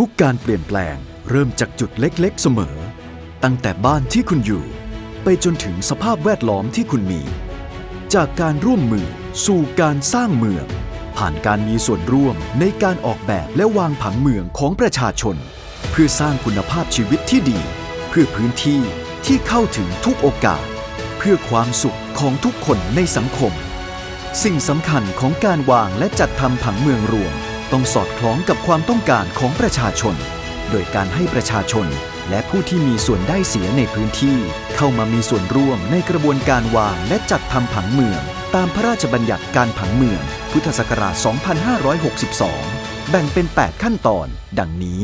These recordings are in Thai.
ทุกการเปลี่ยนแปลงเริ่มจากจุดเล็กๆเสมอ ตั้งแต่บ้านที่คุณอยู่ ไปจนถึงสภาพแวดล้อมที่คุณมี จากการร่วมมือสู่การสร้างเมือง ผ่านการมีส่วนร่วมในการออกแบบและวางผังเมืองของประชาชน เพื่อสร้างคุณภาพชีวิตที่ดี เพื่อพื้นที่ที่เข้าถึงทุกโอกาส เพื่อความสุขของทุกคนในสังคม สิ่งสำคัญของการวางและจัดทำผังเมืองรวม ต้องสอดคล้องกับความต้องการของประชาชน โดยการให้ประชาชนและผู้ที่มีส่วนได้เสียในพื้นที่ เข้ามามีส่วนร่วมในกระบวนการวางและจัดทำผังเมือง ตามพระราชบัญญัติการผังเมือง พุทธศักราช 2562 แบ่งเป็น 8 ขั้นตอน ดังนี้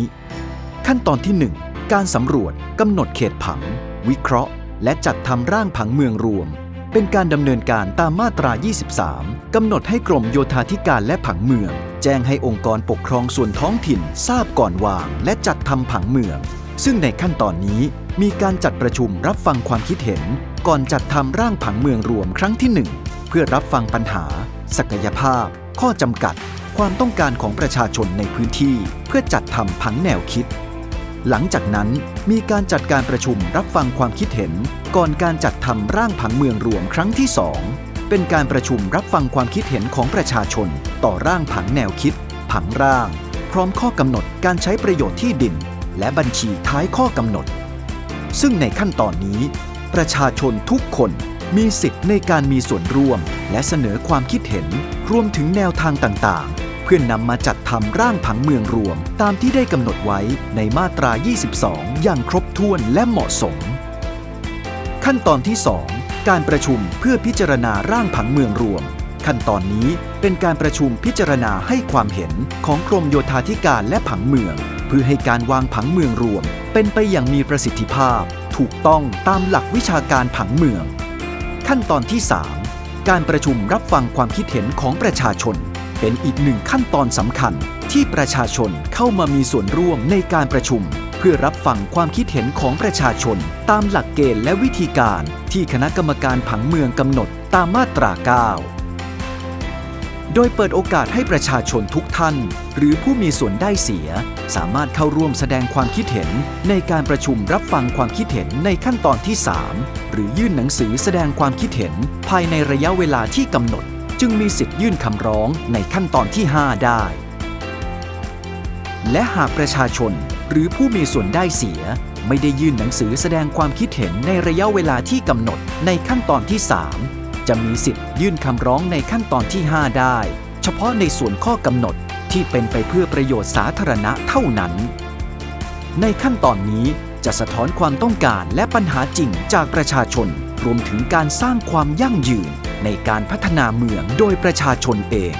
ขั้นตอนที่ 1 การสำรวจกำหนดเขตผัง วิเคราะห์ และจัดทำร่างผังเมืองรวม เป็นการดำเนินการตามมาตรา 23 กำหนดให้กรมโยธาธิการและผังเมือง แจ้งให้องค์กรปกครองส่วนท้องถิ่น ทราบก่อนวาง และจัดทำผังเมือง ซึ่งในขั้นตอนนี้มีการจัดประชุมรับฟังความคิดเห็น ก่อนจัดทำร่างผังเมืองรวมครั้งที่ 1 เพื่อรับฟังปัญหา ศักยภาพ ข้อจำกัด ความต้องการของประชาชนในพื้นที่ เพื่อจัดทำผังแนวคิด หลังจากนั้นมีการจัดการประชุมรับฟังความคิดเห็น ก่อนการจัดทำร่างผังเมืองรวมครั้งที่ 2 เป็นการประชุมรับฟังความคิดเห็นของประชาชน ต่อร่างผังแนวคิด ผังร่าง พร้อมข้อกำหนดการใช้ประโยชน์ที่ดิน และบัญชีท้ายข้อกำหนด ซึ่งในขั้นตอนนี้ ประชาชนทุกคนมีสิทธิ์ในการมีส่วนร่วม และเสนอความคิดเห็นรวมถึงแนวทางต่างๆ พื่อนนำมาจัดทำร่างผังเมืองรวม ตามที่ได้กำหนดไว้ในมาตรา 22 อย่างครบถ้วนและเหมาะสม ขั้นตอนที่ 2 การประชุมเพื่อพิจารณาร่างผังเมืองรวม ขั้นตอนนี้เป็นการประชุมพิจารณาให้ความเห็นของกรมโยธาธิการและผังเมือง เพื่อให้การวางผังเมืองรวม เป็นไปอย่างมีประสิทธิภาพ ถูกต้องตามหลักวิชาการผังเมือง ขั้นตอนที่ 3 การประชุมรับฟังความคิดเห็นของประชาชน เป็นอีกหนึ่งขั้นตอนสำคัญที่ประชาชนเข้ามามีส่วนร่วมในการประชุม เพื่อรับฟังความคิดเห็นของประชาชน ตามหลักเกณฑ์และวิธีการที่คณะกรรมการผังเมืองกำหนดตามมาตรา 9 โดยเปิดโอกาสให้ประชาชนทุกท่าน หรือผู้มีส่วนได้เสีย สามารถเข้าร่วมแสดงความคิดเห็น ในการประชุมรับฟังความคิดเห็นในขั้นตอนที่ 3 หรือยื่นหนังสือแสดงความคิดเห็นภายในระยะเวลาที่กำหนด จึงมีสิทธิ์ยื่นคำร้องในขั้นตอนที่ 5 ได้ และหากประชาชนหรือผู้มีส่วนได้เสีย ไม่ได้ยื่นหนังสือแสดงความคิดเห็นในระยะเวลาที่กำหนดในขั้นตอนที่ 3 จะมีสิทธิ์ยื่นคำร้องในขั้นตอนที่ 5 ได้ เฉพาะในส่วนข้อกำหนดที่เป็นไปเพื่อประโยชน์สาธารณะเท่านั้น ในขั้นตอนนี้จะสะท้อนความต้องการและปัญหาจริงจากประชาชน รวมถึงการสร้างความยั่งยืน ในการพัฒนาเมืองโดยประชาชนเอง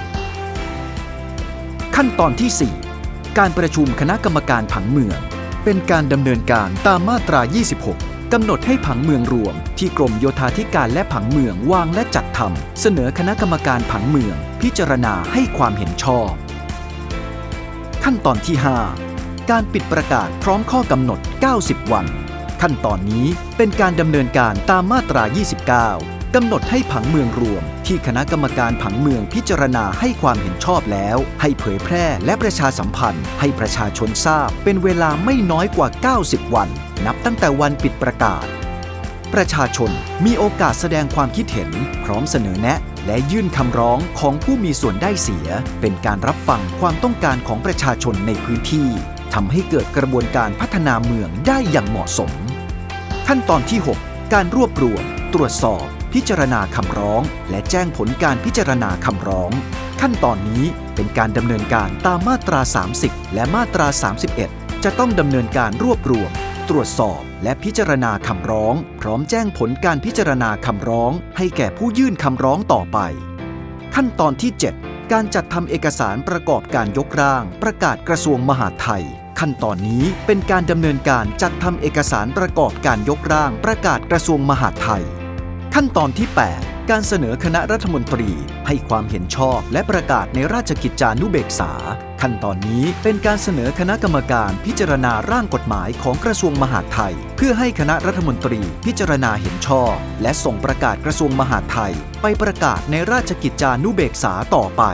ขั้นตอนที่ 4 การประชุมคณะกรรมการผังเมือง เป็นการดำเนินการตามมาตรา 26กำหนดให้ผังเมืองรวม ที่กรมโยธาธิการและผังเมืองวางและจัดทำเสนอคณะกรรมการผังเมือง พิจารณาให้ความเห็นชอบ ขั้นตอนที่ 5 การปิดประกาศพร้อมข้อกำหนด 90 วัน ขั้นตอนนี้เป็นการดำเนินการตามมาตรา 29 กำหนดให้ผังเมืองรวม ที่คณะกรรมการผังเมืองพิจารณาให้ความเห็นชอบแล้ว ให้เผยแพร่และประชาสัมพันธ์ ให้ประชาชนทราบ เป็นเวลาไม่น้อยกว่า 90 วัน นับตั้งแต่วันปิดประกาศ ประชาชนมีโอกาสแสดงความคิดเห็น พร้อมเสนอแนะและยื่นคำร้องของผู้มีส่วนได้เสีย เป็นการรับฟังความต้องการของประชาชนในพื้นที่ทำให้เกิดกระบวนการพัฒนาเมืองได้อย่างเหมาะสม ขั้นตอนที่ 6 การรวบรวม ตรวจสอบ พิจารณาคำร้อง และแจ้งผลการพิจารณาคำร้อง ขั้นตอนนี้เป็นการดำเนินการตามมาตรา 30 และมาตรา 31 จะต้องดำเนินการรวบรวม ตรวจสอบและพิจารณาคำร้อง พร้อมแจ้งผลการพิจารณาคำร้อง ให้แก่ผู้ยื่นคำร้องต่อไป ขั้นตอนที่ 7 การจัดทำเอกสารประกอบการยกร่าง ประกาศกระทรวงมหาดไทยขั้นตอนนี้เป็นการดำเนินการจัดทำเอกสารประกอบการยกร่างประกาศกระทรวงมหาดไทย ขั้นตอนที่ 8 การเสนอคณะรัฐมนตรี ให้ความเห็นชอบและประกาศในราชกิจจานุเบกษา ขั้นตอนนี้เป็นการเสนอคณะกรรมการพิจารณาร่างกฎหมายของกระทรวงมหาดไทย เพื่อให้คณะรัฐมนตรีพิจารณาเห็นชอบ และส่งประกาศกระทรวงมหาดไทย ไปประกาศในราชกิจจานุเบกษาต่อไป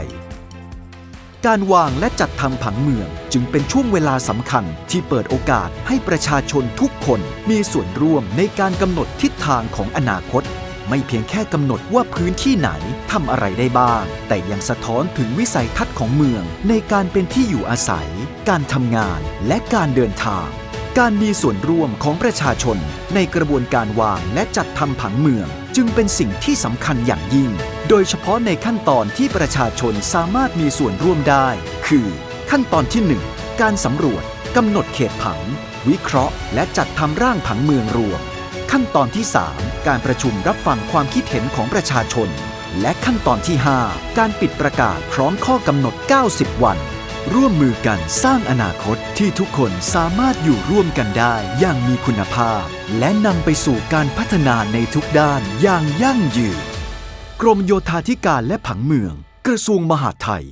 การวางและจัดทำผังเมืองจึงเป็นช่วงเวลาสำคัญที่เปิดโอกาสให้ประชาชนทุกคนมีส่วนร่วมในการกำหนดทิศทางของอนาคต ไม่เพียงแค่กำหนดว่าพื้นที่ไหนทำอะไรได้บ้าง แต่ยังสะท้อนถึงวิสัยทัศน์ของเมือง ในการเป็นที่อยู่อาศัย การทำงานและการเดินทาง การมีส่วนร่วมของประชาชน ในกระบวนการวางและจัดทำผังเมือง จึงเป็นสิ่งที่สำคัญอย่างยิ่ง โดยเฉพาะในขั้นตอนที่ประชาชนสามารถมีส่วนร่วมได้ คือ ขั้นตอนที่ 1 การสำรวจกำหนดเขตผัง วิเคราะห์ และจัดทำร่างผังเมืองรวม ขั้นตอนที่ 3 การประชุมรับฟังความคิดเห็นของประชาชน และขั้นตอนที่ 5 การปิดประกาศพร้อมข้อกำหนด 90 วัน ร่วมมือกันสร้างอนาคตที่ทุกคนสามารถอยู่ร่วมกันได้อย่างมีคุณภาพ และนำไปสู่การพัฒนาในทุกด้านอย่างยั่งยืน กรมโยธาธิการและผังเมือง กระทรวงมหาดไทย